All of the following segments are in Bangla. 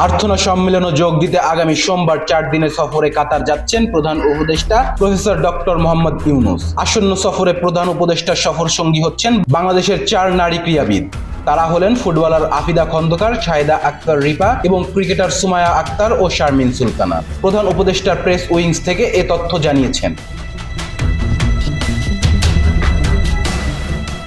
আর্থনা সম্মেলনে যোগ দিতে আগামী সোমবার চার দিনের সফরে কাতার যাচ্ছেন প্রধান উপদেষ্টা প্রফেসর ডক্টর মোহাম্মদ ইউনুস। আসন্ন সফরে প্রধান উপদেষ্টার সফর সঙ্গী হচ্ছেন বাংলাদেশের চার নারী ক্রীড়াবিদ। তারা হলেন ফুটবলার আফিদা খন্দকার শাহেদা আক্তার রিপা এবং ক্রিকেটার সুমায়া আক্তার ও শারমিন সুলতানা। প্রধান উপদেষ্টার প্রেস উইংস থেকে এ তথ্য জানিয়েছেন।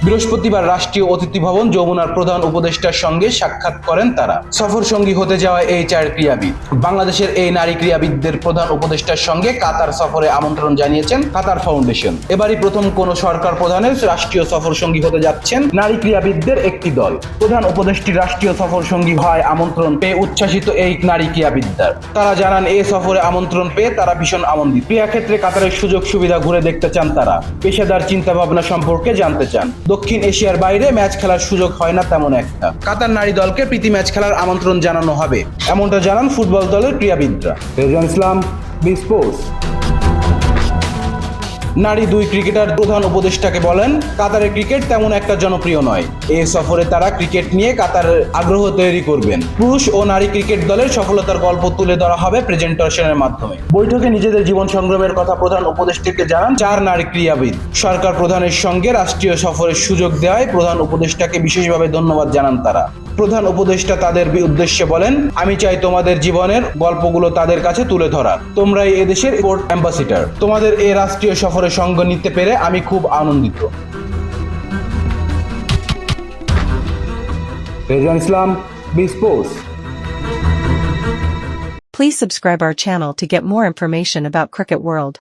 বৃহস্পতিবার রাষ্ট্রীয় অতিথি ভবন যমুনার প্রধান উপদেষ্টার সঙ্গে সাক্ষাৎ করেন তারা। সফর সঙ্গী হতে যাওয়া এই চার ক্রীড়াবিদ। বাংলাদেশের এই নারী ক্রীড়াবিদদের প্রধান উপদেষ্টার সঙ্গে কাতার সফরে আমন্ত্রণ জানিয়েছেন কাতার ফাউন্ডেশন। এবারই প্রথম কোন সরকার প্রধানের রাষ্ট্রীয় সফর সঙ্গী হতে যাচ্ছেন নারী ক্রীড়াবিদদের একটি দল। প্রধান উপদেষ্টির রাষ্ট্রীয় সফর সঙ্গী হয় আমন্ত্রণ পেয়ে উচ্ছ্বাসিত এই নারী ক্রীড়াবিদদের তারা জানান এই সফরে আমন্ত্রণ পেয়ে তারা ভীষণ আনন্দিত। ক্রীড়াক্ষেত্রে কাতারের সুযোগ সুবিধা ঘুরে দেখতে চান তারা। পেশাদার চিন্তা ভাবনা সম্পর্কে জানতে চান। দক্ষিণ এশিয়ার বাইরে ম্যাচ খেলার সুযোগ হয় না তেমন একটা। কাতার নারী দলকে প্রীতি ম্যাচ খেলার আমন্ত্রণ জানানো হবে। এমনটা জানান ফুটবল দলের ক্রীড়াবিদরা। Rezan Islam B sports. নারী দুই ক্রিকেটার প্রধান উপদেষ্টাকে বলেন, কাতারের ক্রিকেট তেমন একটা জনপ্রিয় নয়। এই সফরে তারা ক্রিকেট নিয়ে কাতারের আগ্রহ তৈরি করবেন। পুরুষ ও নারী ক্রিকেট দলের সফলতার গল্প তুলে ধরা হবে প্রেজেন্টেশনের মাধ্যমে। বৈঠকে নিজেদের জীবন সংগ্রামের কথা প্রধান উপদেষ্টাকে জানান চার নারী ক্রীড়াবিদ। সরকার প্রধানের সঙ্গে রাষ্ট্রীয় সফরের সুযোগ দেওয়ায় প্রধান উপদেষ্টাকে বিশেষভাবে ধন্যবাদ জানান তারা। প্রধান উপদেষ্টা তাদের উদ্দেশ্যে বলেন, আমি চাই তোমাদের জীবনের গল্পগুলো তাদের কাছে তুলে ধরা তোমরাই এদেশের অ্যাম্বাসিডার। তোমাদের এই রাষ্ট্রীয় সফরে সঙ্গ নিতে পেরে আমি খুব আনন্দিত Rezan Islam B sports Please subscribe our channel to get more information about Cricket World.